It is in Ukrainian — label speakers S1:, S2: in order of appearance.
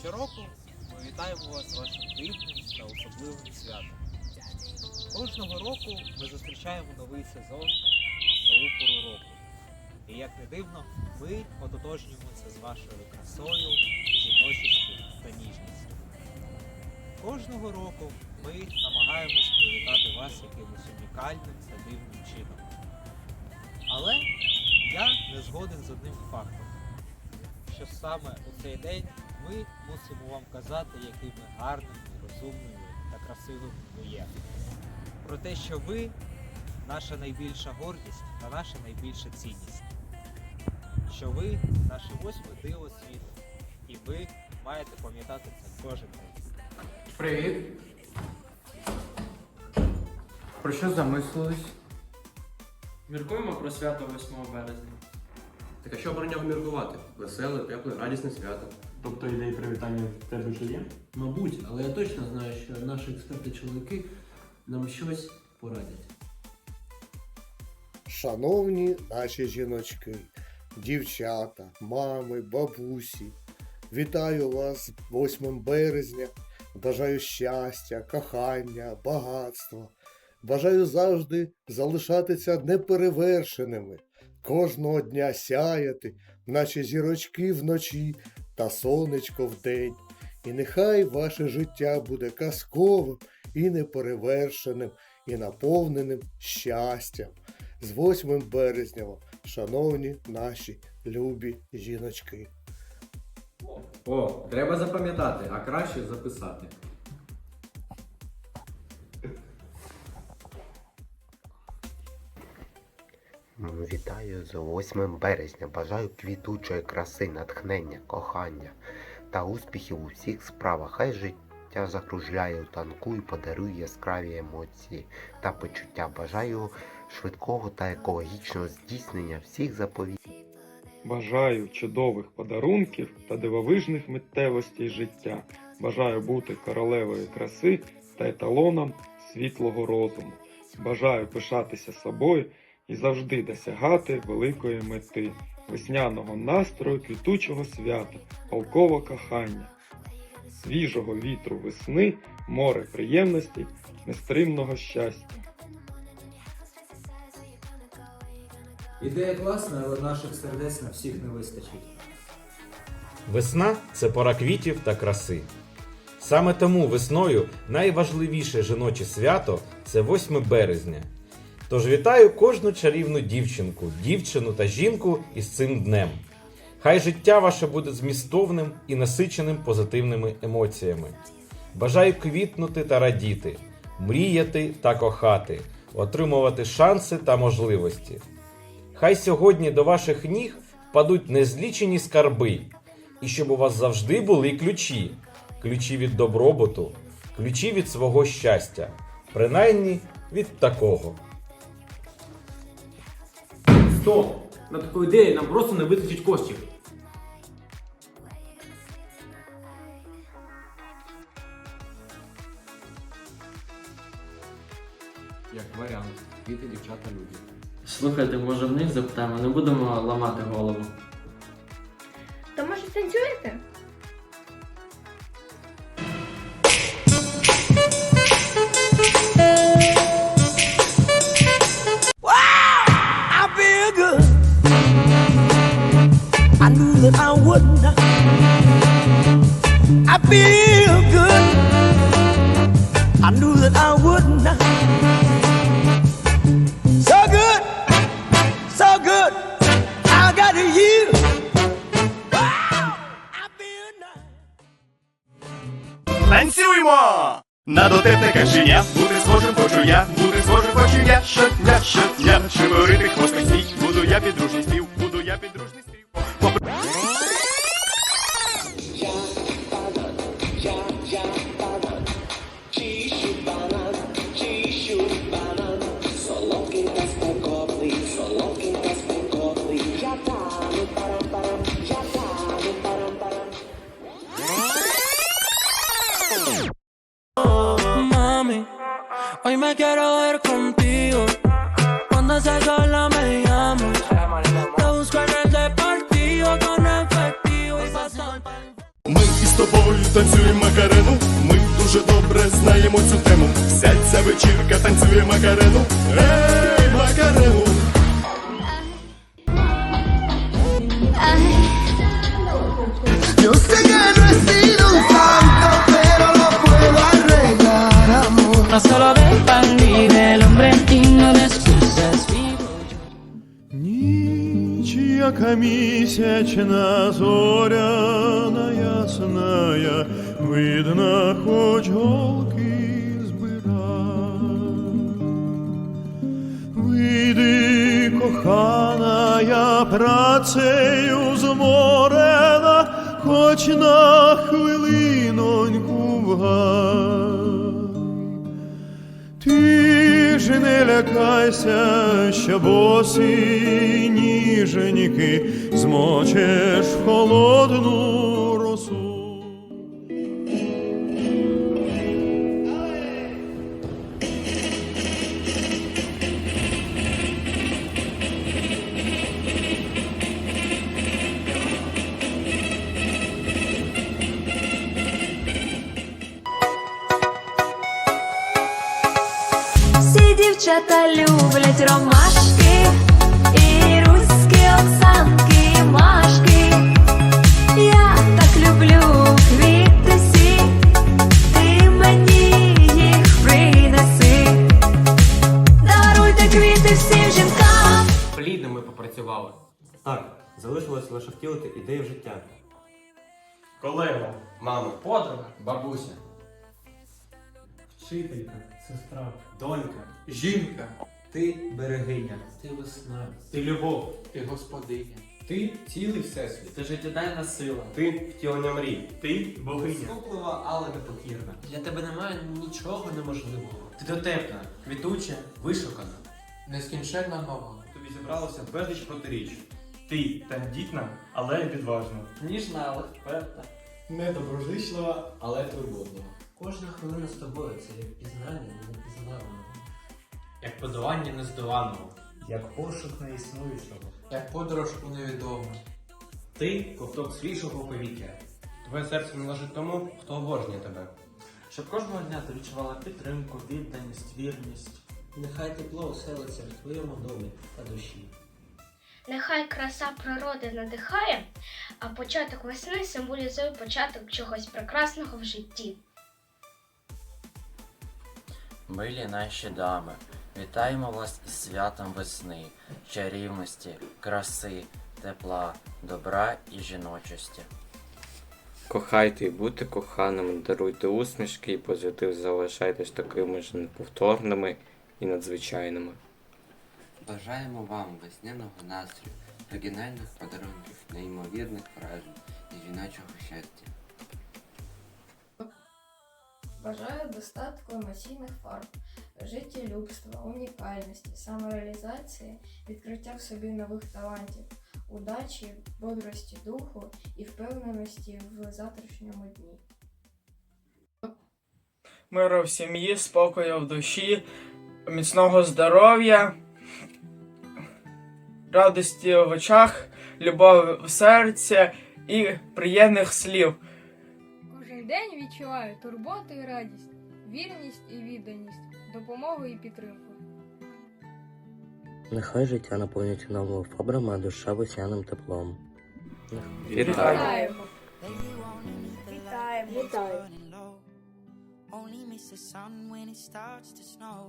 S1: Щороку ми вітаємо вас з вашим дивним та особливим святом. Кожного року ми зустрічаємо новий сезон, нову пору року. І як не дивно, ми ототожнюємо це з вашою красою, жіночістю та ніжністю. Кожного року ми намагаємось привітати вас якимось унікальним та дивним чином. Але я не згоден з одним фактом, що саме у цей день ми мусимо вам казати, якими гарними, розумними та красивими ви є. Про те, що ви наша найбільша гордість та наша найбільша цінність. Що ви наше восьме диво світу, і ви маєте пам'ятати це кожен день.
S2: Привіт. Про що замислились?
S3: Міркуємо про свято 8 березня.
S4: Так а що про нього міркувати? Веселе, тепле, радісне свято.
S5: Тобто ідеї привітання в тебе вже є?
S6: Мабуть, але я точно знаю, що наші експерти-чоловіки нам щось порадять.
S7: Шановні наші жіночки, дівчата, мами, бабусі, вітаю вас 8 березня. Бажаю щастя, кохання, багатства. Бажаю завжди залишатися неперевершеними, кожного дня сяяти, наче зірочки вночі та сонечко вдень. І нехай ваше життя буде казковим і неперевершеним, і наповненим щастям з 8 березня, вам, шановні наші любі жіночки.
S4: О, треба запам'ятати, а краще записати.
S8: Вітаю з 8 березня. Бажаю квітучої краси, натхнення, кохання та успіхів у всіх справах. Хай життя закружляє у танку і подарує яскраві емоції та почуття. Бажаю швидкого та екологічного здійснення всіх заповітів.
S9: Бажаю чудових подарунків та дивовижних миттєвостей життя. Бажаю бути королевою краси та еталоном світлого розуму. Бажаю пишатися собою і завжди досягати великої мети, весняного настрою, квітучого свята, полкового кохання, свіжого вітру весни, море приємностей, нестримного щастя.
S10: Ідея класна, але наших сердець на всіх не вистачить.
S11: Весна це пора квітів та краси. Саме тому весною найважливіше жіноче свято це 8 березня. Тож вітаю кожну чарівну дівчинку, дівчину та жінку із цим днем. Хай життя ваше буде змістовним і насиченим позитивними емоціями. Бажаю квітнути та радіти, мріяти та кохати, отримувати шанси та можливості. Хай сьогодні до ваших ніг впадуть незлічені скарби, і щоб у вас завжди були ключі, ключі від добробуту, ключі від свого щастя, принаймні від такого.
S5: Стоп! На таку ідею нам просто не вистачить коштів.
S4: Як варіант. діти, дівчата, люди.
S3: Слухайте, може в них запитаємо, не будемо ламати голову.
S5: На дотепне каченя, бути схожим хочу я, бути схожим хочу я, щодня, щодня, чиморити
S10: тобою танцюємо Макарену, ми дуже добре знаємо цю тему. Вся ця вечірка,
S5: танцює Макарену, ей, Макарену. Яка місячна, зоряна ясная, видно, хоч голки збирай. Вийди, кохана, я працею зморена, хоч на хвилиноньку в. Ти ж не лякайся, що босі ніженьки змочеш в холодну
S12: дівчата люблять ромашки і руські оксанки, і машки. Я так люблю квіти всі, ти мені їх принеси. Даруйте квіти всім жінкам.
S4: Плідно ми попрацювали. Так, залишилось лише втілити ідею в життя.
S9: Колего,
S4: Мама,
S1: Подруга.
S6: Бабуся. Вчителька, сестра, донька.
S2: Жінка, ти берегиня,
S6: Ти весна.
S2: ти любов, ти господиня, ти цілий всесвіт,
S3: Ти життєдайна сила.
S4: ти втілення мрій.
S2: ти богиня.
S1: Скуплива, але непокірна.
S6: Для тебе немає нічого неможливого.
S3: Ти дотепна, квітуча, вишукана.
S2: Нескінченна нова.
S4: Тобі зібралося безліч протиріч.
S9: ти тендітна, але відважна.
S3: Ніжна, але вперта.
S2: Недоброзичлива, але турботлива.
S6: Кожна хвилина з тобою це як пізнання непізнаваного.
S3: Як подолання нездоланого.
S2: Як пошук неіснуючого. Як подорож у невідоме.
S3: Ти ковток свіжого повітря.
S4: Твоє серце належить тому, хто обожнює тебе.
S3: Щоб кожного дня ти відчувала підтримку, відданість, вірність.
S6: Нехай тепло оселиться в твоєму домі та душі.
S13: Нехай краса природи надихає, а початок весни символізує початок чогось прекрасного в житті.
S14: Милі наші дами, вітаємо вас із святом весни, чарівності, краси, тепла, добра і жіночості.
S3: Кохайте і будьте коханими, даруйте усмішки і позитив залишайтесь такими ж неповторними і надзвичайними.
S14: Бажаємо вам весняного настрою, оригінальних подарунків, неймовірних вражень і жіночого щастя.
S15: Бажаю достатку емоційних фарб, життєлюбства, унікальності, самореалізації, відкриття в собі нових талантів, удачі, бодрості духу і впевненості в завтрашньому дні.
S16: Миру в сім'ї, спокою в душі, міцного здоров'я, радості в очах, любові в серці і приємних слів.
S17: День відчуваю турботу і радість, вірність і відданість, допомогу і підтримку.
S14: Нехай життя наповнюється новими фабрами, а душа весняним теплом.
S16: Вітаю!
S13: Вітаємо! Вітаю!
S18: Only miss the sun when it starts to snow.